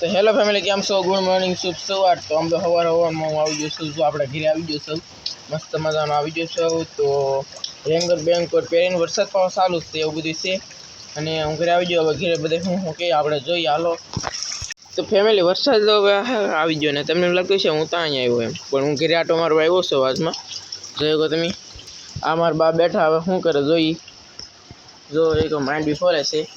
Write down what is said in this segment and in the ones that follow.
તો hello family કેમ છો? ગુડ મોર્નિંગ શુભ સવાર. તો અમે સવાર સવારમાં હું આવી ગયો છું, જો આપણે ઘરે આવી ગયો છું. મસ્ત મજાનો આવી ગયો છું. તો રેંગર બેંગકોટ પહેરીને વરસાદ પણ ચાલુ છે, એવું બધું છે. અને હું ઘરે આવી ગયો, હવે ઘરે બધે શું શું કે આપણે જોઈએ, હાલો. તો ફેમિલી વરસાદ તો હવે આવી ગયો ને, તમને લાગતું છે હું ત્યાં આવ્યો એમ. પણ હું ઘરે આટો મારવા આવ્યો છું વાતમાં જોયો તમે? આ મારા બા બેઠા, હવે શું કરે, જોઈ. જો, એક બી ફોરે છે.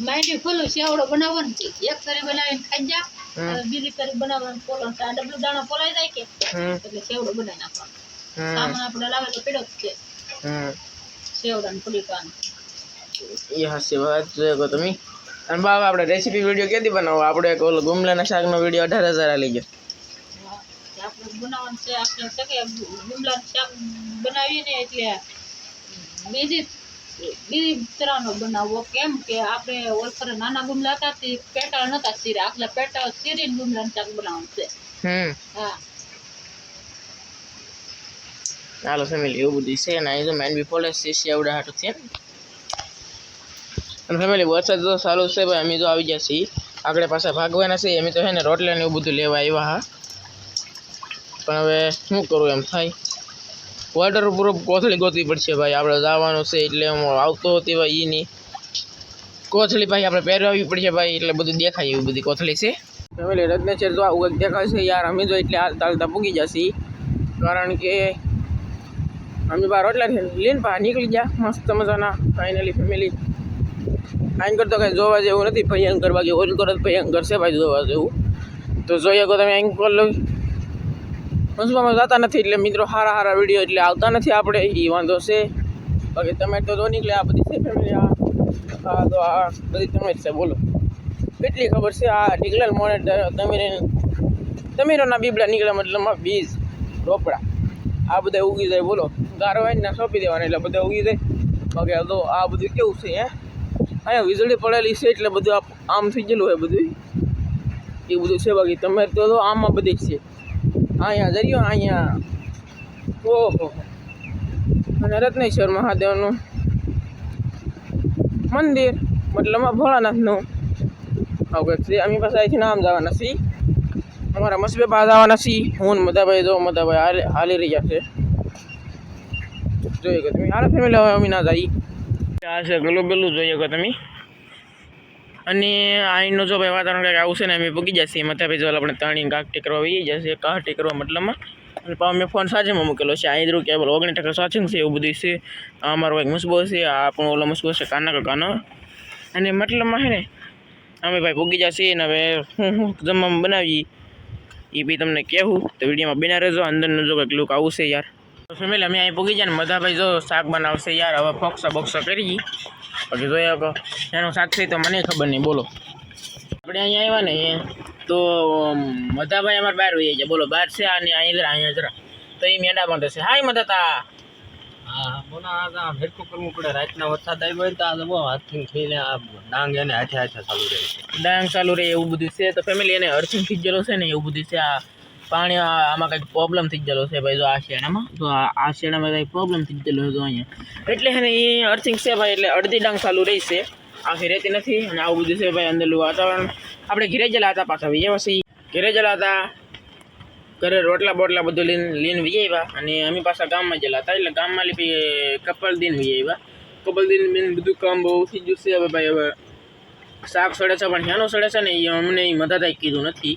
માઇન્ડ ખોલું સેવડો બનાવવાનું છે એક કરી બનાવીને ખાઈ જા હમ. અને બીજી કરી બનાવવાનું પોલો આ ડબલું દાણો પોલાઈ જાય કે હમ એટલે સેવડો બનાવી નાખવાનો હમ સામાન આપણે લાવેલો પીડો જ છે હમ સેવડાને પૂરી પાન એ હાસ્ય વાત જોઈએ કહો તમે અને બાબા આપણે રેસીપી વીડિયો ક્યાંથી બનાવો આપણે એક ઓલો ગુમલાના શાકનો વીડિયો અઢાર હજાર લઈ ગયો આપણે બનાવવાનું છે આપણે શકે ગુમલાનું શાક બનાવીએ ને એટલે બીજી બીજી તરહનો બનાવવો કેમ કે આપણે ઓલફરે નાના ગુમલા હતા તે પેટાળ નતા સીરા. આટલા પેટાળ સીરીને ગુમલાનું શાક બનાવવાનું છે. હમ. હા. હાલો ફેમિલી એવું બધું છે અને અહીં તો મેન બી ફોલે છે શિયાવડા હાટું છે અને ફેમિલી વરસાદ તો સારું છે ભાઈ અમે તો આવી ગયા છીએ. આગળ પાછા ભાગવાના છે અમે તો છે ને રોટલા ને એવું બધું લેવા આવ્યા હા. પણ હવે શું કરું એમ થાય? વોટર પ્રૂફ કોથળી ગોતવી પડશે ભાઈ. આપણે જવાનું છે એટલે હું આવતો હતી ભાઈ એની કોથળી ભાઈ આપણે પહેરાવવી પડશે ભાઈ, એટલે બધું દેખાય એવી બધી કોથળી છે. ફેમિલી રત્નેશ્વર તો આવું દેખાય છે યાર. અમે જો એટલે હાલતા પૂગી જશે. કારણ કે અમે બહાર રોટલા લઈને પા નીકળી ગયા. મસ્ત મજાના. ફાઇનલી ફેમિલી આઈન કરતો કાંઈ જોવા જેવું નથી. ભયંકર બાકી ઓલ જ ભયંકર છે ભાઈ જોવા જેવું. તો જોઈએ તો તમે એન્કર લો મસબામાં જતા નથી એટલે મિત્રો સારા સારા વીડિયો એટલે આવતા નથી આપણે એ વાંધો છે. બાકી તમે તો જો નીકળે આ બધી છે ફેમિલી આ તો આ બધી તમે જ છે, બોલો. કેટલી ખબર છે, આ નીકળેલ મોડે તમીરે, તમીરોના બીબડા નીકળે મતલબ બીજ, રોપડા. આ બધા ઉગી જાય, બોલો. ગારો સોંપી દેવાના એટલે બધા ઉગી જાય. બાકી તો આ બધું કેવું છે, હે? અહીંયા વીજળી પડેલી છે એટલે બધું આમ થઈ ગયેલું હોય બધું એ બધું છે, બાકી તમે તો આમાં બધી જ છે. અહીંયા જરીયો અહીંયા. ઓહો. અને રત્નેશ્વર મહાદેવનું મંદિર, મતલબ ભોળાનાથનું. આવું કંઈક છે. અમે પાસે અહીંથી નામ જવાના છીએ. અમારા મસબે પાસે આવવાના છીએ. હું ને મધાભાઈ, જો મધાભાઈ હાલી રહ્યા છે. જોઈએ કે તમે. હારા ફેમિલી હવે અમે ના જઈએ. આ છે ગલું ગલું જોઈએ કે તમે. અને અહીંનું જો ભાઈ વાતાવરણ કંઈક આવશે ને અમે પૂગી જશે મથાભાઈ જો આપણે તાણી કાકટી કરવા વહી જશે કાકટી કરવા મતલબમાં. અને પાછો મેં ફોન સાચેમાં મૂકેલો છે. અહીં ધ્રુવ કેબલ ઓગણીસ ટકા સાચું છે એવું બધું છે. અમારો એક મુસબો છે, આ પણ ઓલો મુસબો છે, કાના કાકાનો. અને મતલબમાં છે ને, અમે ભાઈ પૂગી જશે ને હવે હું હું જમવામાં બનાવી એ બી તમને કહેવું, તો વિડીયોમાં બિના રહેજો, અંદરનું જો કંઈક લુક આવું છે યાર. ફેમિલી અમે અહીં પૂગી જાય ને મધાભાઈ જો શાક બનાવશે યાર હવે ફોક્સા બોક્સ કરી પછી જોયા કહો એનું શાક થઈ તો મને ખબર નહીં બોલો. આપણે અહીંયા આવ્યા ને તો મધાભાઈ અમારે બહાર વહી જાય બોલો બહાર છે અને અહીં અહીંયા જરા તો એ મેંડા પણ થશે હાય મધાતા. હા બોલો આ ભેટકું કરવું પડે. રાતના વરસાદ આવ્યો હોય તો આ બહુ હાથથી થઈને આ ડાંગ એને હાથે હાથે ચાલુ રહે છે. ડાંગ ચાલુ રહે એવું બધું છે. તો ફેમિલી એને અર્થિંગ થઈ ગયેલો છે ને એવું બધું છે. આ પાણી આમાં કંઈક પ્રોબ્લેમ થઈ ગયેલો છે ભાઈ જો આ શેણામાં. તો આ શેડામાં કંઈક પ્રોબ્લેમ થઈ ગયેલો છે અહીંયા. એટલે છે ને એ અર્થિંગ છે ભાઈ, એટલે અડધી ડાંગ ચાલુ રહેશે આખી રહેતી નથી અને આવું બધું છે ભાઈ અંદરનું વાતાવરણ. આપણે ઘેરે જલા હતા પાછા વિજય પછી. ઘેરે જલા હતા ઘરે રોટલા બોટલા બધું લઈને લઈને વી આવ્યા અને અમે પાછા ગામમાં જેલા હતા એટલે ગામમાં લીધી કપલ દિન વી આવ્યા કપલ દિન બેન બધું કામ બહુ થઈ ગયું છે. હવે ભાઈ, હવે શાક સડે છે, પણ ક્યાંનો સડે છે ને એ અમને મધાતાએ કીધું નથી.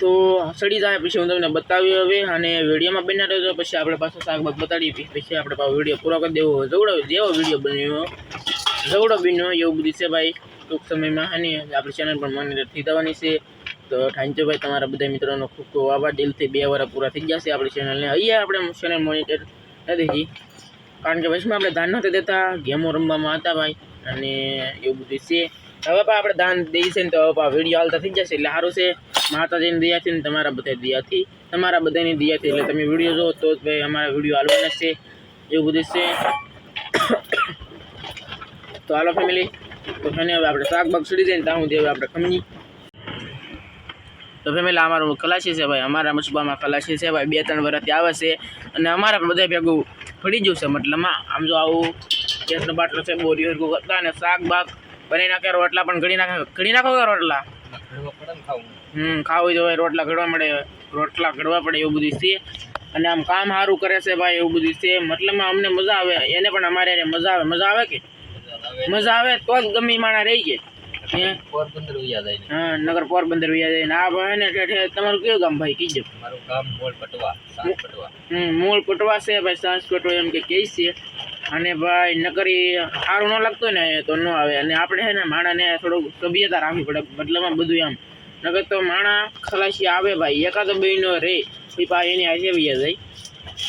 તો સડી જાય, પછી હું તમને બતાવી હવે, અને વિડીયોમાં બન્યા રહેજો, પછી આપણે પાછું શાકભાગ બતાડીએ, પછી આપણે પાછો વીડિયો પૂરો કરી દેવો જવડો જેવો વીડિયો બન્યો, જવડો બન્યો, એવું બધું છે ભાઈ, ટૂંક સમયમાં અને આપણી ચેનલ પણ મોનિટર થઈ જવાની છે. તો ઠાંચોભાઈ, તમારા બધા મિત્રોનો ખૂબ ખૂબ આભાર. દિલથી બે વાર પૂરા થઈ ગયા છે આપણી ચેનલને અહીંયા આપણે ચેનલ મોનિટર નથી કારણ કે વચમાં આપણે ધ્યાન નહોતા દેતા, ગેમો રમવામાં હતા ભાઈ, અને એવું બધું છે. હવે પણ આપણે દાન દઈએ છે ને તો હવે પા વીડિયો હાલતા થઈ જશે એટલે સારું છે. માતાજીની દયાથી ને તમારા બધા દયાથી તમારા બધાની દયાથી એટલે તમે વીડિયો જુઓ તો ભાઈ અમારા વીડિયો હાલવાના છે. એવું બધું છે. તો હાલો ફેમિલી તો ફેને હવે આપણે શાક બાગ સડી જાય ને ત્યાં સુધી હવે આપણે ખમની તો ફેમિલી અમારું ખલાસી છે ભાઈ. અમારા મસબામાં ખલાસી છે ભાઈ. બે ત્રણ વર્ષથી આવે છે. અને અમારા બધા ભેગું ફરી ગયું છે. મતલબમાં આમ જો આવું ગેસનો બાટલો છે બોરી હરકું કરતા અને શાક બાગ બની નાખે રોટલા પણ ઘડી નાખે. ઘડી નાખો કે રોટલા? હમ ખાવું જોઈએ રોટલા ઘડવા મળે. રોટલા ઘડવા પડે એવું બધું છે. અને આમ કામ સારું કરે છે ભાઈ એવું બધું છે. મતલબમાં અમને મજા આવે એને પણ અમારે એને મજા આવે. મજા આવે કે? મજા આવે તો જ ગમી માણા રહી હે? પોરબંદર ઉયા જાય હા નગર પોરબંદર વ્યા જાય ને આ ભાઈ ને તમારું કયું ગામ ભાઈ? કીજો. મારું ગામ મોલ પટવા પટવા હમ મૂળ પટવા છે ભાઈ સાંસ પટવા એમ કે કહે છે. અને ભાઈ નકરી સારું ન લાગતું હોય ને તો ન આવે. અને આપણે છે ને માણાને થોડુંક સભ્યતા રાખવી પડે મતલબમાં બધું એમ નકર તો માણા ખલાસી આવે ભાઈ. એકાદો બહેનો રે એ પા એની આજે વૈયા જાય.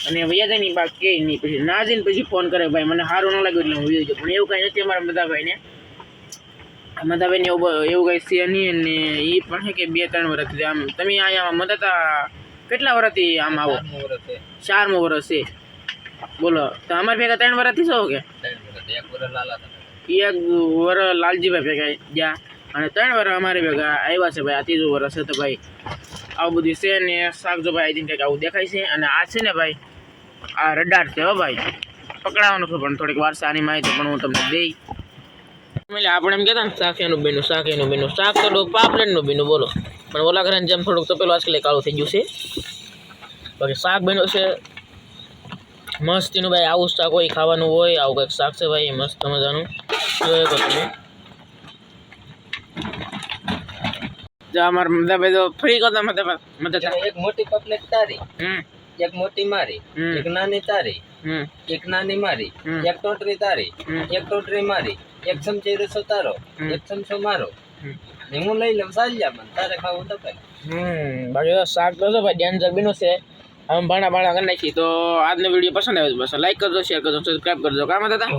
અને વૈયા જાય ની પા કે નહીં. પછી ના જઈને પછી ફોન કરે ભાઈ. મને સારું ન લાગ્યું એટલે હું વૈયો પણ એવું કાંઈ નથી અમારા બધા ભાઈને મધાભાઈને એવું એવું કંઈ છે નહીં. અને એ પણ છે કે બે ત્રણ વર્ષથી આમ. તમે અહીંયા મદાતા કેટલા વર્ષથી આમ આવો? ચારમું વર્ષ છે. બોલો તો અમારે ભેગા ત્રણ વર્ષથી છો કે? એક વર્ષ લાલા હતા વર લાલજીભાઈ ભેગા ગયા અને ત્રણ વર અમારે ભેગા આવ્યા છે ભાઈ આ ત્રીજું વર્ષ છે તો ભાઈ આવું બધું છે ને શાક જો ભાઈ આઈ કંઈક આવું દેખાય છે અને આ છે ને ભાઈ આ રડાર છે હો ભાઈ. પકડાવાનું છે પણ થોડીક વાર સારી આની માહિતી પણ હું તમને દઈ. આપણે એમ કહેતા ને શાક એનું બીનું શાક બીનું શાક તો ડો- પાપલેટનું બીનું બોલો. પણ ઓલા ઘરે જેમ થોડુંક તપેલું આજકાલ કાળું થઈ ગયું છે. બાકી શાક બન્યું છે મસ્તીનું ભાઈ આવું શાક હોય ખાવાનું હોય આવું કંઈક શાક છે ભાઈ મસ્ત મજાનું. શકો તમે. જો અમાર મધાભાઈ તો ફ્રી કરતા મધા મધા એક મોટી પપલેટ તારી એક મોટી મારી એક નાની તારી એક નાની મારી એક ટોટરી તારી એક ટોટરી મારી એક ચમચી રસો તારો એક ચમચો મારો. હું લઈ લઉં ચાલ્યા મને તારે ખાવું તો ભાઈ હમ બાકી શાક તો ભાઈ ડેન્જર બીનું છે. આમ ભાણા ભાણા કરી નાખી. તો આજનો વીડિયો પસંદ આવ્યો બસ લાઈક કરજો શેર કરજો સબસ્ક્રાઈબ કરજો. કામ હતા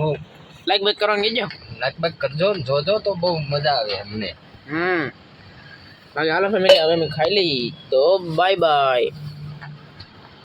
લાઈક બેક કરવાનું કહેજો લાઈક બેક કરજો ને જોજો તો બહુ મજા આવે અમને હમ. બાકી હાલો ફેમિલી હવે અમે ખાઈ લઈ તો બાય બાય